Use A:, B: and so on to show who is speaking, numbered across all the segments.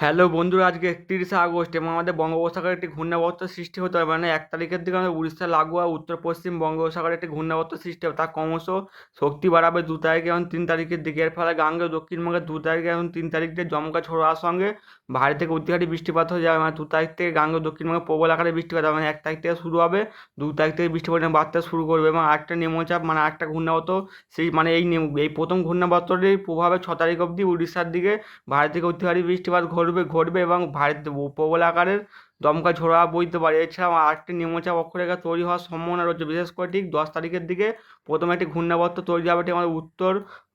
A: Hello বন্ধুরা, আজকে একত্রিশে আগস্ট এবং আমাদের বঙ্গোপসাগরে একটি ঘূর্ণাবর্ত সৃষ্টি হতে হবে মানে এক তারিখের দিকে আমাদের উড়িষ্যা, লাগোয়া, উত্তর, পশ্চিম বঙ্গোপসাগরে একটি ঘূর্ণাবর্ত সৃষ্টি হবে। তা ক্রমশ শক্তি বাড়াবে দু তারিখে এবং তিন তারিখের দিকে। এর ফলে গাঙ্গে দক্ষিণবঙ্গে দু তারিখে এবং তিন তারিখ থেকে জমকা ছোড়ার সঙ্গে ভারী থেকে অতিহারি বৃষ্টিপাত হয়ে যাবে। মানে দু তারিখ থেকে গাঙ্গে দক্ষিণবঙ্গে প্রবল আকারে বৃষ্টিপাত হবে। মানে এক তারিখ থেকে শুরু হবে, দু তারিখ থেকে বৃষ্টিপাত বাড়তে শুরু করবে। এবং আরেকটা নিম্নচাপ মানে একটা ঘূর্ণাবর্ত সেই মানে এই এই প্রথম ঘূর্ণাবর্তটির প্রভাবে ছ তারিখ অবধি উড়িষ্যার দিকে ভারী থেকে অতিহারি বৃষ্টিপাত ঘটবে। ঘটবে এবং ভারী প্রবল আকারের দমকা ঝোড়া বইতে পারে। এছাড়াও আরেকটি নিম্নচাপ অক্ষরেখা তৈরি হওয়ার সম্ভাবনা রয়েছে। বিশেষ করে ঠিক দশ তারিখের দিকে প্রথমে একটি ঘূর্ণাবর্ত তৈরি হবে, এটি আমাদের উত্তর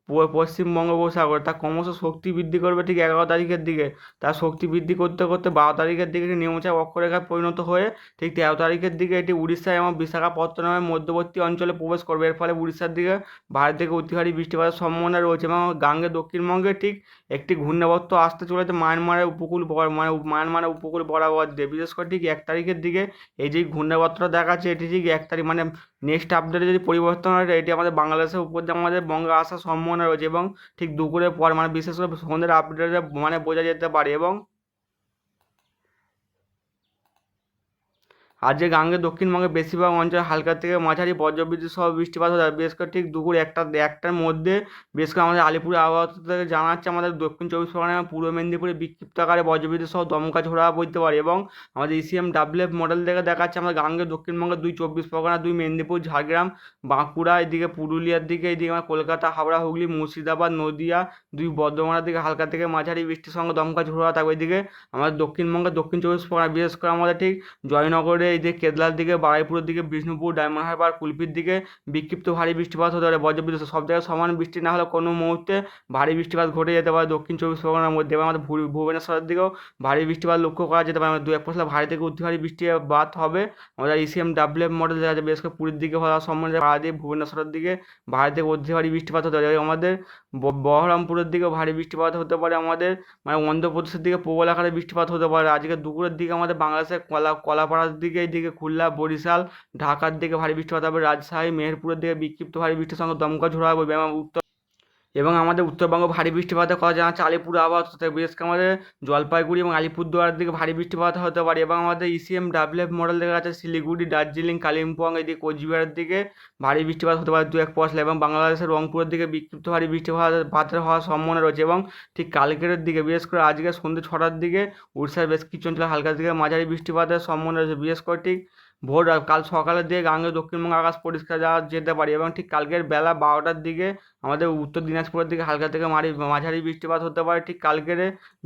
A: পশ্চিম বঙ্গোপসাগর। তা ক্রমশ শক্তি বৃদ্ধি করবে ঠিক এগারো তারিখের দিকে। তার শক্তি বৃদ্ধি করতে করতে বারো তারিখের দিকে একটি নিম্নচাপ অক্ষরেখায় পরিণত হয়ে ঠিক তেরো তারিখের দিকে এটি উড়িষ্যা এবং বিশাখাপত্তনমের মধ্যবর্তী অঞ্চলে প্রবেশ করবে। এর ফলে উড়িষ্যার দিকে ভারত থেকে অতিহারী বৃষ্টিপাতের সম্ভাবনা রয়েছে এবং গাঙ্গে দক্ষিণবঙ্গে ঠিক একটি ঘূর্ণাবর্ত আসতে চলেছে মায়ানমারের উপকূল মানে মায়ানমারের উপকূল বরাবর দিয়ে বিশেষ করে ঠিক এক তারিখের দিকে এই যে ঘূর্ণাবর্তটা দেখাচ্ছে, এটি ঠিক এক তারিখ মানে নেক্সট আপডেটে যদি পরিবর্তন হয় এটি আমাদের বাংলাদেশের উপর দিয়ে আমাদের বঙ্গে আসার সম্ভাবনা রয়েছে এবং ঠিক দুপুরের পর মানে বিশেষ করে সন্ধ্যের আপডেটে মানে বোঝা যেতে পারে এবং আজ যে গাঙ্গে দক্ষিণবঙ্গে বেশিরভাগ অঞ্চলে হালকা থেকে মাঝারি বজ্রবিদ্যুৎ সহ বৃষ্টিপাত হতে পারে। বিশেষ করে ঠিক দুপুর একটা, একটার মধ্যে বেশ করে আমাদের আলিপুর আবহাওয়া থেকে জানাচ্ছে আমাদের দক্ষিণ চব্বিশ পরগনা পূর্ব মেদিনীপুরে বিক্ষিপ্ত আকারে বজ্রবিদ্যুৎ সহ দমকা ঝোড়া বইতে পারে এবং আমাদের ইসিএম ডাব্লিউএফ মডেল থেকে দেখাচ্ছে আমাদের গাঙ্গে দক্ষিণবঙ্গের দুই চব্বিশ পরগনা দুই মেদিনীপুর, ঝাড়গ্রাম, বাঁকুড়া, এদিকে পুরুলিয়ার দিকে, এদিকে আমার কলকাতা, হাওড়া, হুগলি, মুর্শিদাবাদ, নদিয়া, দুই বর্ধমানের দিকে হালকা থেকে মাঝারি বৃষ্টির সঙ্গে দমকা ঝোড়া থাকবে এদিকে আমাদের দক্ষিণবঙ্গের দক্ষিণ চব্বিশ পরগনা বিশেষ করে আমাদের ঠিক জয়নগরে এই যে কেদলার দিকে, বারুইপুরের দিকে, বিষ্ণুপুর ডায়মন্ড হারবার কুলপির দিকে বিক্ষিপ্ত ভারী বৃষ্টিপাত হতে পারে, বজ্রবিদ্যুৎ। সব জায়গায় সমান বৃষ্টি না হলে কোনো মুহূর্তে ভারী বৃষ্টিপাত ঘটে যেতে পারে। দক্ষিণ চব্বিশ পরগনার মধ্যে এবং আমাদের ভুবনেশ্বরের দিকেও ভারী বৃষ্টিপাত লক্ষ্য করা যেতে পারে। দু এক পশলা ভারী থেকে অতি ভারী বৃষ্টিপাত হবে। আমাদের ইসিএম ডাব্লিউ মডেল দেখা যায় বিশেষ করে পুরীর দিকে হওয়ার সম্বন্ধে পারাদ্বীপ ভুবনেশ্বরের দিকে ভারী থেকে অতি ভারী বৃষ্টিপাত হতে পারে। আমাদের বহরমপুরের দিকেও ভারী বৃষ্টিপাত হতে পারে। আমাদের মানে অন্ধ্রপ্রদেশের দিকে প্রবল আকারে বৃষ্টিপাত হতে পারে। আজকে দুপুরের দিকে আমাদের বাংলাদেশের কলা কলাপাড়ার দিকে এইদিকে খুলনা, বরিশাল, ঢাকার দিকে ভারী বৃষ্টিপাত হবে, রাজশাহী, মেহেরপুরের দিকে বিক্ষিপ্ত ভারী বৃষ্টির সঙ্গে দমকা ঝোড়া হবে উত্তর এবং আমাদের উত্তরবঙ্গ ভারী বৃষ্টিপাতের কথা জানাচ্ছে আলিপুর আবহাওয়া থেকে বিশেষ করে আমাদের জলপাইগুড়ি এবং আলিপুরদুয়ারের দিকে ভারী বৃষ্টিপাত হতে পারে এবং আমাদের ইসিএম ডাব্লিউএফ মডেল দেখা যাচ্ছে শিলিগুড়ি, দার্জিলিং, কালিম্পং এদিকে কোচবিহারের দিকে ভারী বৃষ্টিপাত হতে পারে দু এক পশলা এবং বাংলাদেশের রংপুরের দিকে বিক্ষিপ্ত ভারী বৃষ্টিপাত পাতের হওয়ার সম্ভাবনা রয়েছে এবং ঠিক কালকের দিকে বিশেষ করে আজকে সন্ধ্যে ছটার দিকে উড়িষ্যার বেশ কিছু অঞ্চলে হালকা থেকে মাঝারি বৃষ্টিপাতের সম্ভাবনা রয়েছে। বিশেষ করে ঠিক ভোর কাল সকালের দিকে গাঙ্গে দক্ষিণবঙ্গ আকাশ পরিষ্কার যাওয়া যেতে পারে এবং ঠিক কালকের বেলা বারোটার দিকে আমাদের উত্তর দিনাজপুরের দিকে হালকা থেকে মারি, মাঝারি বৃষ্টিপাত হতে পারে। ঠিক কালকের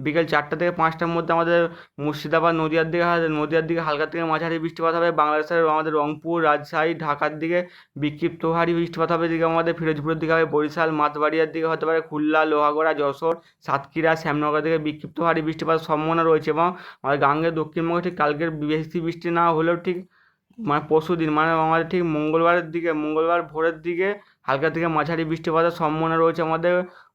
A: বিকেল চারটা থেকে পাঁচটার মধ্যে আমাদের মুর্শিদাবাদ, নদিয়ার দিকে নদিয়ার দিকে হালকা থেকে মাঝারি বৃষ্টিপাত হবে। বাংলাদেশের আমাদের রংপুর, রাজশাহী, ঢাকার দিকে বিক্ষিপ্ত ভারী বৃষ্টিপাত হবে। এদিকে আমাদের ফিরোজপুরের দিকে হবে বরিশাল, মাতবাড়িয়ার দিকে হতে পারে খুলনা, লোহাগড়া, যশোর, সাতক্ষীরা, শ্যামনগর দিকে বিক্ষিপ্ত ভারী বৃষ্টিপাতের সম্ভাবনা রয়েছে এবং আমাদের গাঙ্গের দক্ষিণবঙ্গে ঠিক কালকের বেশি বৃষ্টি না হলেও ঠিক মানে পরশু দিন মানে আমাদের ঠিক মঙ্গলবারের দিকে মঙ্গলবার ভোরের দিকে হালকা থেকে মাঝারি বৃষ্টিপাতের সম্ভাবনা রয়েছে আমাদের।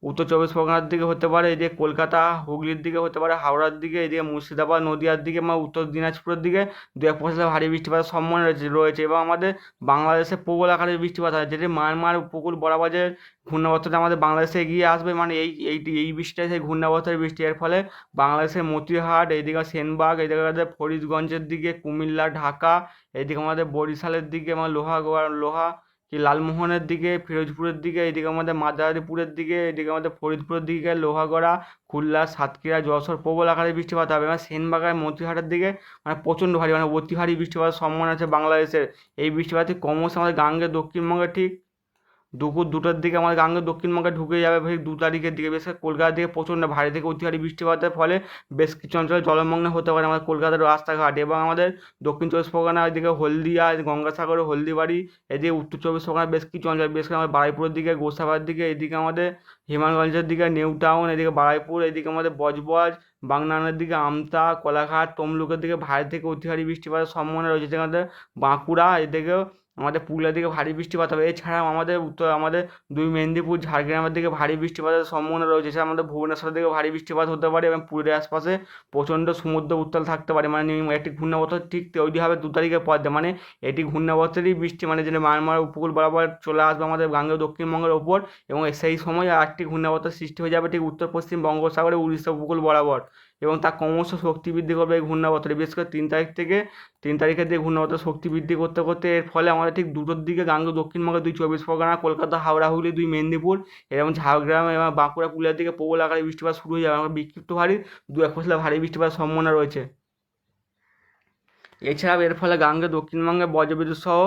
A: উত্তর চব্বিশ পরগনার দিকে হতে পারে যে কলকাতা, হুগলির দিকে হতে পারে, হাওড়ার দিকে, এদিকে মুর্শিদাবাদ, নদিয়ার দিকে বা উত্তর দিনাজপুরের দিকে দু এক পশলা ভারী বৃষ্টিপাতের সম্ভাবনা রয়েছে রয়েছে। এবং আমাদের বাংলাদেশে প্রবল আকারে বৃষ্টিপাত হয়, যেটি মায়ানমার উপকূল বরাবর যে ঘূর্ণাবর্তটা আমাদের বাংলাদেশে এগিয়ে আসবে। মানে এই এই এই বৃষ্টিটা সেই ঘূর্ণাবর্তের বৃষ্টি। এর ফলে বাংলাদেশের মতিহাট এইদিকে সেনবাগ এইদিকে আমাদের ফরিদগঞ্জের দিকে, কুমিল্লা, ঢাকা এইদিকে আমাদের বরিশালের দিকে আমার লোহাগড়া লোহা কি লালমোহনের দিকে, ফিরোজপুরের দিকে, এদিকে আমাদের মাদারীপুরের দিকে, এদিকে আমাদের ফরিদপুরের দিকে লোহাগড়া, খুলনা, সাতক্ষীরা, যশোর, প্রবল আকারে বৃষ্টিপাত হবে। এবং সেনবাগায় মতিহাটের দিকে মানে প্রচণ্ড ভারী মানে অতি ভারী বৃষ্টিপাতের সম্ভাবনা আছে বাংলাদেশের। এই বৃষ্টিপাতে ক্রমশ আমাদের গাঙ্গে, দক্ষিণবঙ্গে ঠিক দুপুর দুটোর দিকে আমাদের গাঙ্গে দক্ষিণবঙ্গে ঢুকে যাবে ঠিক দু তারিখের দিকে। বেশ কলকাতার দিকে প্রচণ্ড ভারী থেকে অতি ভারী বৃষ্টিপাতের ফলে বেশ কিছু অঞ্চলে জলমগ্ন হতে পারে আমাদের কলকাতার রাস্তাঘাট এবং আমাদের দক্ষিণ চব্বিশ পরগনা এদিকে হলদিয়া, গঙ্গাসাগর, হলদিবাড়ি, এদিকে উত্তর চব্বিশ পরগনা বেশ কিছু অঞ্চল করে আমাদের বারুইপুরের দিকে, গোসাবার দিকে, এদিকে আমাদের হিমানগঞ্জের দিকে, নিউ টাউন, এদিকে বারুইপুর, এদিকে আমাদের বজবজ, বাগনানের দিকে আমতা, কোলাঘাট, তমলুকের দিকে ভারী থেকে অতি ভারী বৃষ্টিপাতের সম্ভাবনা রয়েছে। যেখানে বাঁকুড়া, এদিকেও আমাদের পুরুলিয়ার দিকে ভারী বৃষ্টিপাত হবে। এছাড়াও আমাদের উত্তর, আমাদের দুই মেদিনীপুর, ঝাড়গ্রামের দিকে ভারী বৃষ্টিপাতের সম্ভাবনা রয়েছে। এছাড়া আমাদের ভুবনেশ্বরের দিকে ভারী বৃষ্টিপাত হতে পারে এবং পুরুলিয়ার আশপাশে প্রচণ্ড সমুদ্র উত্তাল থাকতে পারে। মানে একটি ঘূর্ণাবর্ত ঠিক তৈরি হবে দু তারিখের পর মানে এটি ঘূর্ণাবর্তেরই বৃষ্টি মানে যেটা মায়ানমার উপকূল বরাবর চলে আসবে আমাদের গাঙ্গেয় দক্ষিণবঙ্গের ওপর এবং সেই সময় আরেকটি ঘূর্ণাবর্তের সৃষ্টি হয়ে যাবে ঠিক উত্তর পশ্চিম বঙ্গোপসাগরে উড়িষ্যা উপকূল বরাবর। এবং তা ক্রমশ শক্তি বৃদ্ধি করবে এই ঘূর্ণাবর্তটি বিশেষ করে তিন তারিখ থেকে, তিন তারিখের দিকে ঘূর্ণাবর্তের শক্তি বৃদ্ধি করতে করতে এর ফলে আমাদের ঠিক দুটোর দিকে গাঙ্গেয় দক্ষিণবঙ্গে দুই চব্বিশ পরগনা, কলকাতা, হাওড়া, হুগলি, দুই মেদিনীপুর এবং ঝাড়গ্রাম এবং বাঁকুড়া, পুরুলিয়ার দিকে প্রবল আকারে বৃষ্টিপাত শুরু হয়ে যাবে। বিক্ষিপ্ত ভারী দু এক ফসলে ভারী বৃষ্টিপাতের সম্ভাবনা রয়েছে। এছাড়াও এর ফলে গাঙ্গে দক্ষিণবঙ্গে বজ্রবিদ্যুৎ সহ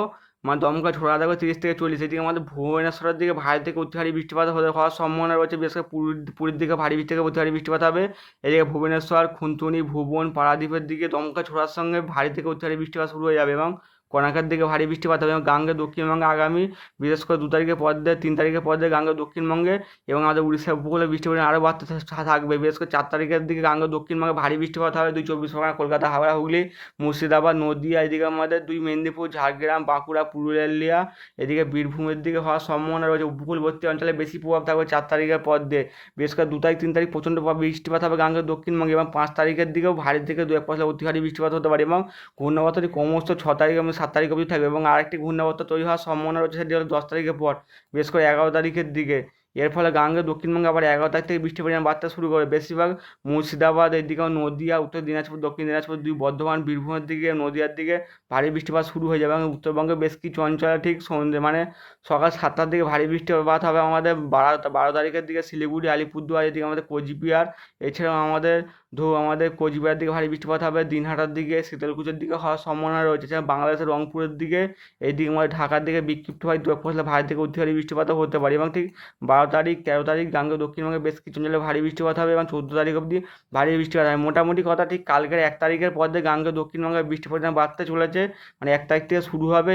A: মানে দমকা ঝোড়া দেখো তিরিশ থেকে চল্লিশ, এদিকে আমাদের ভুবনেশ্বরের দিকে ভারী থেকে অতি ভারী বৃষ্টিপাত হতে হওয়ার সম্ভাবনা রয়েছে, বিশেষ করে পুরীর পুরীর দিকে ভারী বৃষ্টি থেকে অতি ভারী বৃষ্টিপাত হবে। এদিকে ভুবনেশ্বর খুনতুনি ভুবন, পারাদ্বীপের দিকে দমকা ছোড়ার সঙ্গে ভারী থেকে অতি ভারী বৃষ্টিপাত শুরু হয়ে যাবে এবং কনাকের দিকে ভারী বৃষ্টিপাত হবে এবং গাঙ্গে দক্ষিণবঙ্গে আগামী বিশেষ করে দু তারিখের পর দিয়ে, তিন তারিখের পর দিয়ে গাঙ্গে দক্ষিণবঙ্গে এবং আমাদের উড়িষ্যা উপকূলে বৃষ্টি পরিমাণ আরও বাড়তে থাকবে। বিশেষ করে চার তারিখের দিকে গাঙ্গে দক্ষিণবঙ্গে ভারী বৃষ্টিপাত হবে। দুই চব্বিশ পরগনা, কলকাতা, হাওড়া, হুগলি, মুর্শিদাবাদ, নদীয়া, এদিকে আমাদের দুই মেদিনীপুর, ঝাড়গ্রাম, বাঁকুড়া, পুরুলিয়া, এদিকে বীরভূমের দিকে হওয়ার সম্ভাবনা রয়েছে। উপকূলবর্তী অঞ্চলে বেশি প্রভাব থাকবে চার তারিখের পর দিয়ে। বিশেষ করে দু তারিখ, তিন তারিখ প্রচণ্ড বৃষ্টিপাত হবে গাঙ্গে দক্ষিণবঙ্গে এবং পাঁচ তারিখের দিকেও ভারী থেকে দু এক পয়সা অতি ভারী বৃষ্টিপাত হতে পারে এবং ঘূর্ণাবর্তটি ক্রমশ ছ তারিখ এবং সাত তারিখ অবধি থাকবে এবং আরেকটি ঘূর্ণাবর্ত তৈরি হওয়ার সম্ভাবনা রয়েছে সেটি হলো দশ তারিখের পর, বিশেষ করে এগারো তারিখের দিকে। এর ফলে গাঙ্গে দক্ষিণবঙ্গে আবার এগারো তারিখ থেকে বৃষ্টির পরিমাণ বাড়তে শুরু করে। বেশিরভাগ মুর্শিদাবাদ এদিকেও নদীয়া, উত্তর দিনাজপুর, দক্ষিণ দিনাজপুর দুই বর্ধমান, বীরভূমের দিকে, নদিয়ার দিকে ভারী বৃষ্টিপাত শুরু হয়ে যাবে এবং উত্তরবঙ্গে বেশ কিছু অঞ্চলে ঠিক সন্ধ্যে মানে সকাল সাতটার দিকে ভারী বৃষ্টিপাত হবে আমাদের বারো বারো তারিখের দিকে শিলিগুড়ি, আলিপুরদুয়ার, এদিকে আমাদের কোচবিহার, এছাড়াও আমাদের ধো আমাদের কোচবিহার দিকে ভারী বৃষ্টিপাত হবে, দিনহাটার দিকে শীতলকুচের দিকে হওয়ার সম্ভাবনা রয়েছে। এছাড়া বাংলাদেশের রংপুরের দিকে এইদিকে আমাদের ঢাকার দিকে বিক্ষিপ্ত হয় দু এক ফসলে ভারী থেকে অতি ভারী বৃষ্টিপাতও হতে পারে এবং ঠিক বারো তারিখ, তেরো তারিখ গাঙ্গে দক্ষিণবঙ্গে বেশ কিছু অঞ্চলে ভারী বৃষ্টিপাত হবে এবং চোদ্দ তারিখ অবধি ভারী বৃষ্টিপাত হবে। মোটামুটি কথা ঠিক কালকের এক তারিখের পর দিয়ে গাঙ্গে দক্ষিণবঙ্গে বৃষ্টির পরিমাণ বাড়তে চলেছে মানে এক তারিখ থেকে শুরু হবে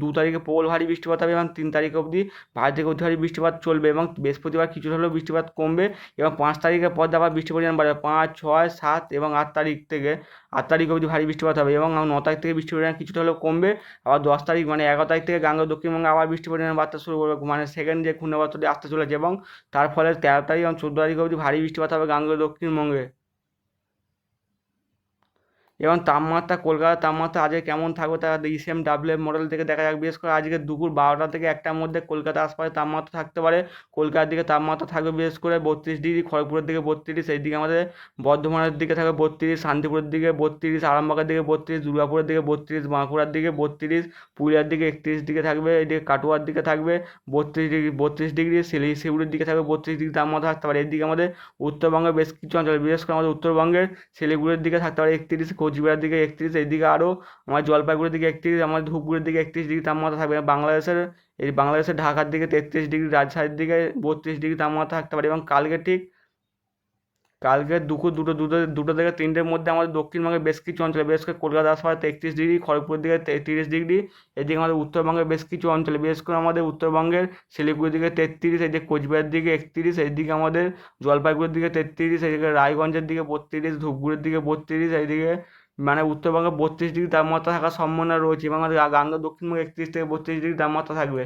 A: দু তারিখে প্রবল ভারী বৃষ্টিপাত হবে এবং তিন তারিখ অবধি ভারী থেকে অতি ভারী বৃষ্টিপাত চলবে এবং বৃহস্পতিবার কিছুটা হলেও বৃষ্টিপাত কমবে এবং পাঁচ তারিখের পর আবার বৃষ্টির পরিমাণ বাড়বে। পাঁচ ছয়, সাত এবং আট তারিখ থেকে, আট তারিখ অবধি ভারী বৃষ্টিপাত হবে এবং ন তারিখ থেকে বৃষ্টি পরিমাণ কিছুটা হলেও কমবে। আবার দশ তারিখ মানে এগারো তারিখ থেকে গাঙ্গা দক্ষিণবঙ্গে আবার বৃষ্টি পরিমাণ বার্তা শুরু করবে। মানে সেকেন্ড যে ঘূর্ণাবর্তটি আসতে চলেছে এবং তার ফলে তেরো তারিখ এবং চোদ্দ তারিখ অবধি ভারী বৃষ্টিপাত হবে গাঙ্গা দক্ষিণবঙ্গে। এবং তাপমাত্রা কলকাতার তাপমাত্রা আজকে কেমন থাকবে তা ইসএম ডাব্লিউ মডেল থেকে দেখা যাক। বিশেষ করে আজকে দুপুর বারোটা থেকে একটার মধ্যে কলকাতা আশপাশে তাপমাত্রা থাকতে পারে। কলকাতার দিকে তাপমাত্রা থাকবে বিশেষ করে বত্রিশ ডিগ্রি, খড়গপুরের দিকে বত্রিশ, এইদিকে আমাদের বর্ধমানের দিকে থাকবে বত্রিশ, শান্তিপুরের দিকে বত্রিশ, আরামবাগের দিকে বত্রিশ, দুর্গাপুরের দিকে বত্রিশ, বাঁকুড়ার দিকে বত্রিশ, পুরুলিয়ার দিকে একত্রিশ দিকে থাকবে এদিকে কাটোয়ার দিকে থাকবে বত্রিশ ডিগ্রি বত্রিশ ডিগ্রি, শিলি শিউড়ির দিকে থাকবে বত্রিশ ডিগ্রি তাপমাত্রা থাকতে পারে। এদিকে আমাদের উত্তরবঙ্গের বেশ কিছু অঞ্চল, বিশেষ করে আমাদের উত্তরবঙ্গের শিলিগুড়ির দিকে থাকতে পারে একত্রিশ কোচবিহারের দিকে একত্রিশ এইদিকে আরও আমার জলপাইগুড়ির দিকে একত্রিশ, আমার ধূপগুড়ির দিকে একত্রিশ ডিগ্রি তাপমাত্রা থাকবে। বাংলাদেশের, এই বাংলাদেশের ঢাকার দিকে তেত্রিশ ডিগ্রি, রাজশাহীর দিকে বত্রিশ ডিগ্রি তাপমাত্রা থাকতে পারে। এবং কালকে ঠিক কালকে দুপুর দুটো দুটো দুটো থেকে তিনটের মধ্যে আমাদের দক্ষিণবঙ্গের বেশ কিছু অঞ্চলে বিশেষ করে কলকাতা আশপাশে তেত্রিশ ডিগ্রি, খড়গপুরের দিকে তিরিশ ডিগ্রি, এদিকে আমাদের উত্তরবঙ্গের বেশ কিছু অঞ্চলে বিশেষ করে আমাদের উত্তরবঙ্গের শিলিগুড়ির দিকে তেত্রিশ এদিকে কোচবিহার দিকে একত্রিশ, এইদিকে আমাদের জলপাইগুড়ির দিকে তেত্রিশ এদিকে রায়গঞ্জের দিকে বত্রিশ, ধূপগুড়ির দিকে বত্রিশ, এইদিকে মানে উত্তরবঙ্গে বত্রিশ ডিগ্রি তাপমাত্রা থাকার সম্ভাবনা রয়েছে এবং আমাদের গাঙ্গেয় দক্ষিণবঙ্গে একত্রিশ থেকে বত্রিশ ডিগ্রি তাপমাত্রা থাকবে।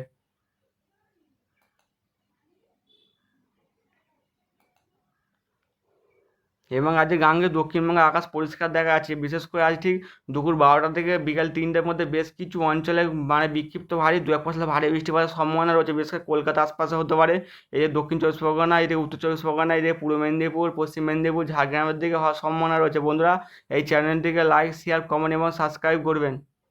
A: এবং আজকে গাঙ্গে দক্ষিণবঙ্গে আকাশ পরিষ্কার দেখা যাচ্ছে। বিশেষ করে আজ ঠিক দুপুর বারোটা থেকে বিকাল তিনটের মধ্যে বেশ কিছু অঞ্চলে মানে বিক্ষিপ্ত ভারী দু এক পশলা ভারী বৃষ্টিপাতের সম্ভাবনা রয়েছে। বিশেষ করে কলকাতা আশপাশে হতে পারে। এই যে দক্ষিণ চব্বিশ পরগনা যে উত্তর চব্বিশ পরগনা যে পূর্ব মেদিনীপুর, পশ্চিম মেদিনীপুর, ঝাড়গ্রামের দিকে হওয়ার সম্ভাবনা রয়েছে। বন্ধুরা, এই চ্যানেলটিকে লাইক শেয়ার কমেন্ট এবং সাবস্ক্রাইব করবেন।